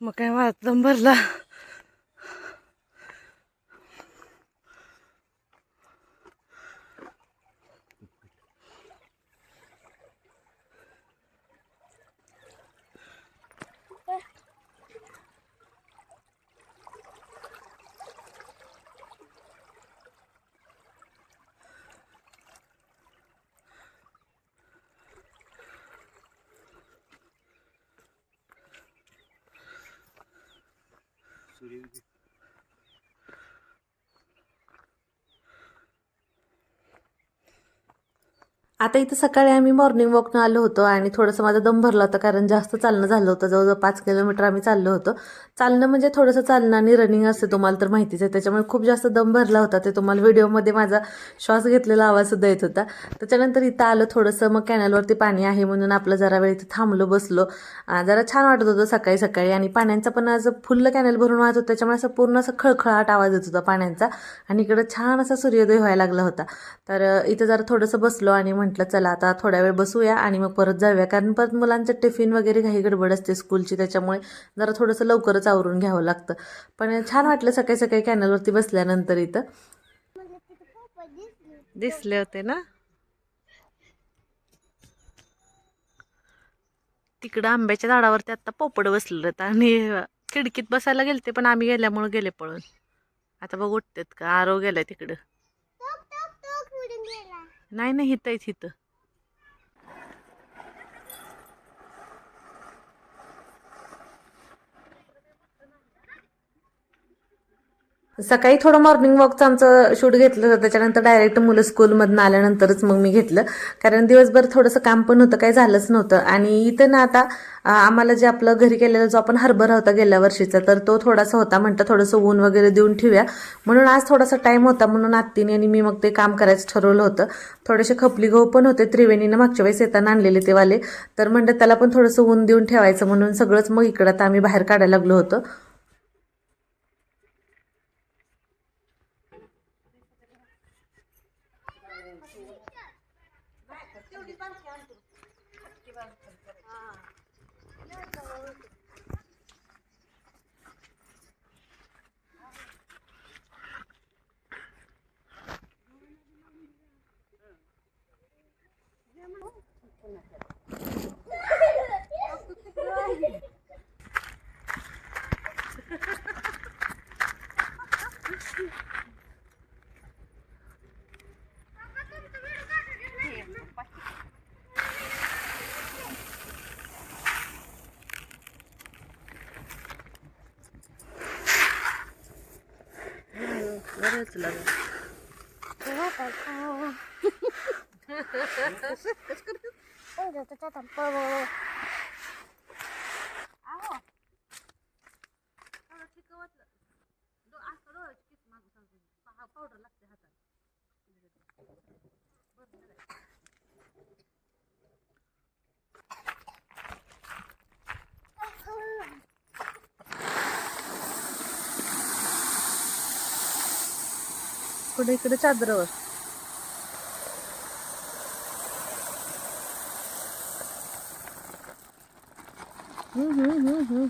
मग काय माझा भरला. भरला आता इथं सकाळी आम्ही मॉर्निंग वॉकनं आलो होतो आणि थोडंसं माझा दम भरला होता कारण जास्त चालणं झालं होतं. जवळजवळ पाच किलोमीटर आम्ही चाललो होतो. चालणं म्हणजे थोडंसं चालणं आणि रनिंग असते तुम्हाला तर माहितीच आहे. त्याच्यामुळे खूप जास्त दम भरला होता. ते तुम्हाला व्हिडिओमध्ये माझा श्वास घेतलेला आवाजसुद्धा येत होता. त्याच्यानंतर इथं आलं थोडंसं मग कॅनलवरती पाणी आहे म्हणून आपलं जरा वेळ इथं थांबलो बसलो. जरा छान वाटत होतं सकाळी सकाळी आणि पाण्याचा पण असं फुल्ल कॅनल भरून वाहत होतं. त्याच्यामुळे असं पूर्ण असं खळखळाट आवाज येत होता पाण्याचा. आणि इकडं छान असा सूर्योदय व्हायला लागला होता. तर इथं जरा थोडंसं बसलो आणि म्हटलं चला आता थोड्या वेळ बसूया आणि मग परत जाऊया. कारण परत मुलांचं टिफिन वगैरे काही गडबड असते स्कूलची त्याच्यामुळे जरा थोडंसं लवकरच आवरून घ्यावं लागतं. पण छान वाटलं सकाळी सकाळी कॅनलवरती बसल्यानंतर इथं. दिसले होते ना? तिकडं आंब्याच्या झाडावरती आता पोपड बसलेलं होतं आणि खिडकीत बसायला गेलते पण आम्ही गेल्यामुळे गेले पळून. आता बघ उठतात का? आरो गेलाय तिकडं. नाही नाही हिथं आहेत हिथं. सकाळी थोडं मॉर्निंग वॉकचं आमचं शूट घेतलं होतं. त्याच्यानंतर डायरेक्ट मुलं स्कूलमधून आल्यानंतरच मग मी घेतलं. कारण दिवसभर थोडंसं काम पण होतं काही झालंच नव्हतं. आणि इथं ना आता आम्हाला जे आपलं घरी केलेला जो आपण हरभरा होता गेल्या वर्षीचा तर तो थोडासा होता. म्हणतं थोडंसं ऊन वगैरे देऊन ठेवूया. म्हणून आज थोडासा टाईम होता. म्हणून आत्तीने आणि मी मग ते काम करायचं ठरवलं होतं. थोडेसे खपली गहू पण होते. त्रिवेणीनं मागच्या वेळेस येताना आणलेले ते वाले. तर म्हणलं त्याला पण थोडंसं ऊन देऊन ठेवायचं म्हणून सगळंच मग इकडं आता आम्ही बाहेर काढायला लागलो होतो. Oh, that's a tampon. पुढे इकडे चादरावर हम्म, हम्म, हम्म, हम्म.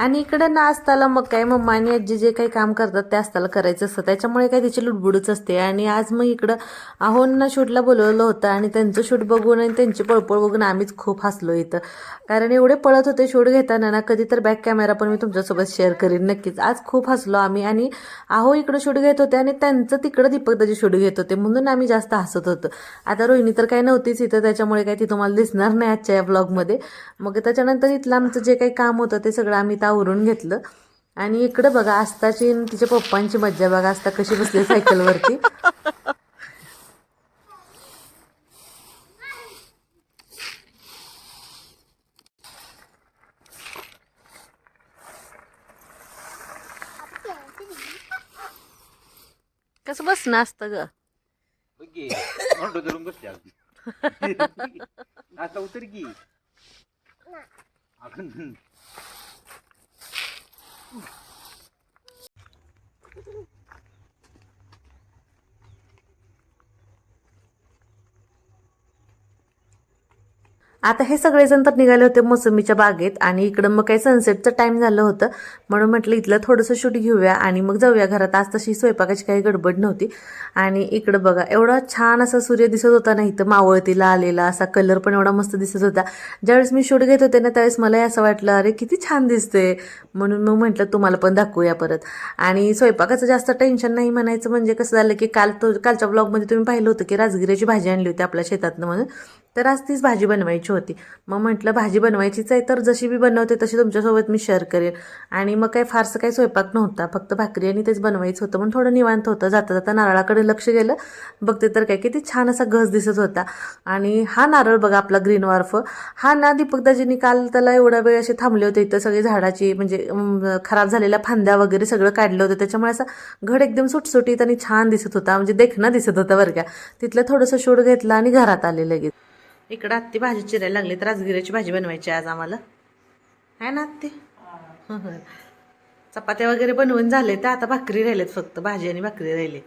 आणि इकडं ना असताला मग काय मम्मा आणि आजी जे काही काम करतात ते असताला करायचं असतं. त्याच्यामुळे काय तिची लुडबुडच असते. आणि आज मग इकडं आहोंना शूटला बोलवलं होतं आणि त्यांचं शूट बघून आणि त्यांची पळपळ बघून आम्हीच खूप हसलो इथं. कारण एवढे पळत होते शूट घेताना ना कधी तर बॅक कॅमेरा पण मी तुमच्यासोबत शेअर करीन नक्कीच. आज खूप हसलो आम्ही आणि आहो इकडं शूट घेत होते आणि त्यांचं तिकडं दीपक त्याची शूट घेत होते म्हणून आम्ही जास्त हसत होतो. आता रोहिणी तर काही नव्हतीच इथं त्याच्यामुळे काही ती तुम्हाला दिसणार नाही आजच्या या ब्लॉगमध्ये मग त्याच्यानंतर इथलं आमचं जे काही काम होतं ते सगळं आम्ही आवरून घेतलं. आणि इकडं बघा आस्ताची तिच्या पप्पांची मज्जा बघा आस्ता कशी बसली सायकलवरती. कसं बसणं असतं ग? आता उतर की. Thank you. आता हे सगळेजण तर निघाले होते मोसंबीच्या बागेत आणि इकडं मग काही सनसेटचं टाईम झालं होतं. म्हणून म्हटलं इथलं थोडंसं शूट घेऊया आणि मग जाऊया घरात. आज तशी स्वयंपाकाची काही गडबड नव्हती. आणि इकडं बघा एवढा छान असा सूर्य दिसत होता ना इथं मावळतीला आलेला असा कलर पण एवढा मस्त दिसत होता. ज्यावेळेस मी शूट घेत होते ना त्यावेळेस मलाही असं वाटलं अरे किती छान दिसते म्हणून मग म्हटलं तुम्हाला पण दाखवूया परत. आणि स्वयंपाकाचं जास्त टेन्शन नाही म्हणायचं. म्हणजे कसं झालं की काल तो कालच्या ब्लॉगमध्ये तुम्ही पाहिलं होतं की राजगिऱ्याची भाजी आणली होती आपल्या शेतातनं म्हणून. तर आज तीच भाजी बनवायची होती. मग म्हटलं भाजी बनवायचीच आहे तर जशी मी बनवते तशी तुमच्यासोबत मी शेअर करेन. आणि मग काही फारसं काही स्वयंपाक नव्हता फक्त भाकरी आणि तेच बनवायचं होतं. म्हणून थोडं निवांत होतं. जाता जाता नारळाकडे लक्ष गेलं. बघते तर काय किती छान असा घस दिसत होता. आणि हा नारळ बघा आपला ग्रीन वार्फ. हा ना दीपकदाजींनी काल त्याला एवढा वेळ असे थांबले होते. इथं सगळी झाडाची म्हणजे खराब झालेल्या फांद्या वगैरे सगळं काढलं होतं. त्याच्यामुळे असा घड एकदम सुटसुटीत आणि छान दिसत होता. म्हणजे देखणं दिसत होता बरं का. तिथलं थोडंसं शूट घेतलं आणि घरात आले लगेच. इकडं आत्ती भाजी चिरायला लागली तर राजगिऱ्याची भाजी बनवायची आज आम्हाला. आहे ना आत्ती? चपात्या वगैरे बनवून झाले तर आता भाकरी राहिलेत फक्त भाजी आणि भाकरी राहिली.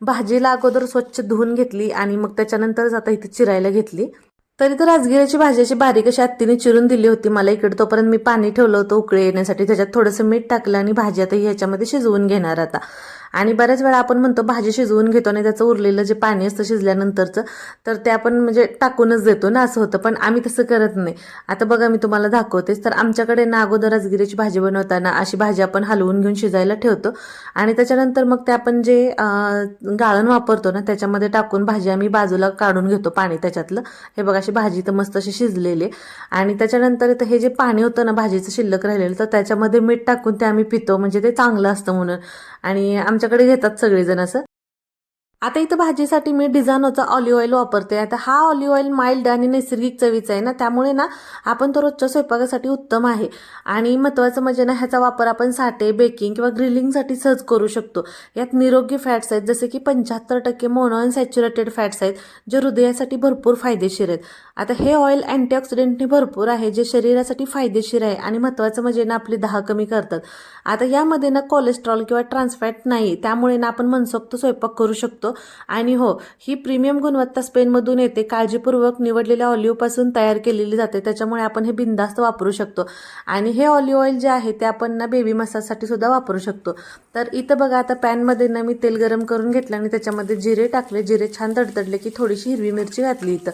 भाजीला अगोदर स्वच्छ धुवून घेतली आणि मग त्याच्यानंतरच आता इथे चिरायला घेतली. तरी तर राजगिऱ्याची अशी बारीक अशी आत्तीने चिरून दिली होती मला इकडे. तोपर्यंत मी पाणी ठेवलं होतं उकळे येण्यासाठी. त्याच्यात थोडंसं मीठ टाकलं आणि भाजी आता ह्याच्यामध्ये शिजवून घेणार आता. आणि बऱ्याच वेळा आपण म्हणतो भाजी शिजवून घेतो आणि त्याचं उरलेलं जे पाणी असतं शिजल्यानंतरचं तर ते आपण म्हणजे टाकूनच देतो ना असं होतं. पण आम्ही तसं करत नाही. आता बघा मी तुम्हाला दाखवतेच. तर आमच्याकडे ना अगोदर राजगिरीची भाजी बनवताना अशी भाजी आपण हलवून घेऊन शिजायला ठेवतो. आणि त्याच्यानंतर मग ते आपण जे गाळण वापरतो ना त्याच्यामध्ये टाकून भाजी आम्ही बाजूला काढून घेतो पाणी त्याच्यातलं. हे बघा अशी भाजी तर मस्त अशी शिजलेली आहे. आणि त्याच्यानंतर इथं हे जे पाणी होतं ना भाजीचं शिल्लक राहिलेलं तर त्याच्यामध्ये मीठ टाकून ते आम्ही पितो. म्हणजे ते चांगलं असतं म्हणून. आणि आमच्याकडे घेतात सगळेजण असं. आता इथं भाजीसाठी मी डिझानोचा ऑलिव्ह ऑइल वापरते. आता हा ऑलिव्ह ऑइल माइल्ड आणि नैसर्गिक चवीचा आहे ना त्यामुळे ना आपण तो रोजच्या स्वयंपाकासाठी उत्तम आहे. आणि महत्त्वाचं म्हणजे ना ह्याचा वापर आपण साठे बेकिंग किंवा ग्रिलिंगसाठी सहज करू शकतो. यात निरोगी फॅट्स आहेत जसे की पंच्याहत्तर टक्के मोनो सॅच्युरेटेड फॅट्स आहेत जे हृदयासाठी भरपूर फायदेशीर आहेत. आता हे ऑइल अँटीऑक्सिडेंटने भरपूर आहे जे शरीरासाठी फायदेशीर आहे आणि महत्त्वाचं म्हणजे ना आपली दहा कमी करतात. आता यामध्ये ना कोलेस्ट्रॉल किंवा ट्रान्सफॅट नाही त्यामुळे ना आपण मनसोक्त स्वयंपाक करू शकतो. आणि हो ही प्रीमियम गुणवत्ता स्पेनमधून येते. काळजीपूर्वक निवडलेल्या ऑलिव्हपासून तयार केलेली जाते. त्याच्यामुळे आपण हे बिंदास्त वापरू शकतो. आणि हे ऑलिव्ह ऑइल जे आहे ते आपण ना बेबी मसाजसाठी सुद्धा वापरू शकतो. तर इथं बघा आता पॅनमध्ये ना मी तेल गरम करून घेतलं आणि त्याच्यामध्ये जिरे टाकले. जिरे छान तडतडले की थोडीशी हिरवी मिरची घातली इथं.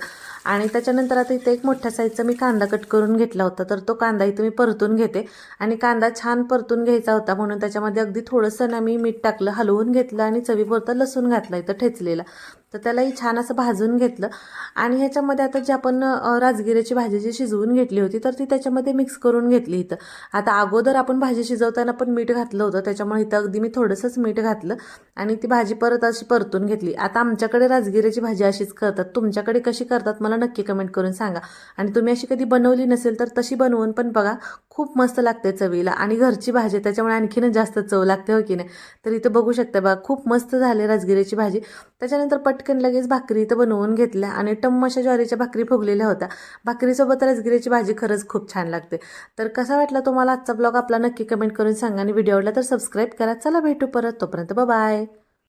आणि त्याच्यानंतर आता इथे एक मोठ्या साईजचा मी कांदा कट करून घेतला होता. तर तो कांदा इथं मी परतून घेते. आणि कांदा छान परतून घ्यायचा होता. म्हणून त्याच्यामध्ये अगदी थोडंसं ना मी मीठ टाकलं हलवून घेतलं आणि चवीपुरतं लसूण घातला इथं ठेचलेला. तर त्यालाही छान असं भाजून घेतलं. आणि ह्याच्यामध्ये आता जी आपण राजगिऱ्याची भाजी जी शिजवून घेतली होती तर ती त्याच्यामध्ये मिक्स करून घेतली इथं. आता अगोदर आपण भाजी शिजवताना पण मीठ घातलं होतं त्याच्यामुळे इथं अगदी मी थोडंसंच मीठ घातलं आणि ती भाजी परत अशी परतून घेतली. आता आमच्याकडे राजगिऱ्याची भाजी अशीच करतात. तुमच्याकडे कशी करतात मला नक्की कमेंट करून सांगा. आणि तुम्ही अशी कधी बनवली नसेल तर तशी बनवून पण बघा खूप मस्त लागते चवीला. आणि घरची भाजी त्याच्यामुळे आणखीनच जास्त चव लागते हो की नाही? तर इथं बघू शकता बघा खूप मस्त झाले राजगिऱ्याची भाजी. त्याच्यानंतर पट पटकन लगेच भाकरी इथं बनवून घेतल्या आणि टम्म अशा ज्वारीच्या भाकरी फुगलेल्या होत्या. भाकरीसोबत राजगिऱ्याची भाजी खरंच खूप छान लागते. तर कसा वाटला तुम्हाला आजचा ब्लॉग आपला नक्की कमेंट करून सांगा आणि व्हिडिओ आवडला तर सबस्क्राईब करा. चला भेटू परत. तोपर्यंत बाय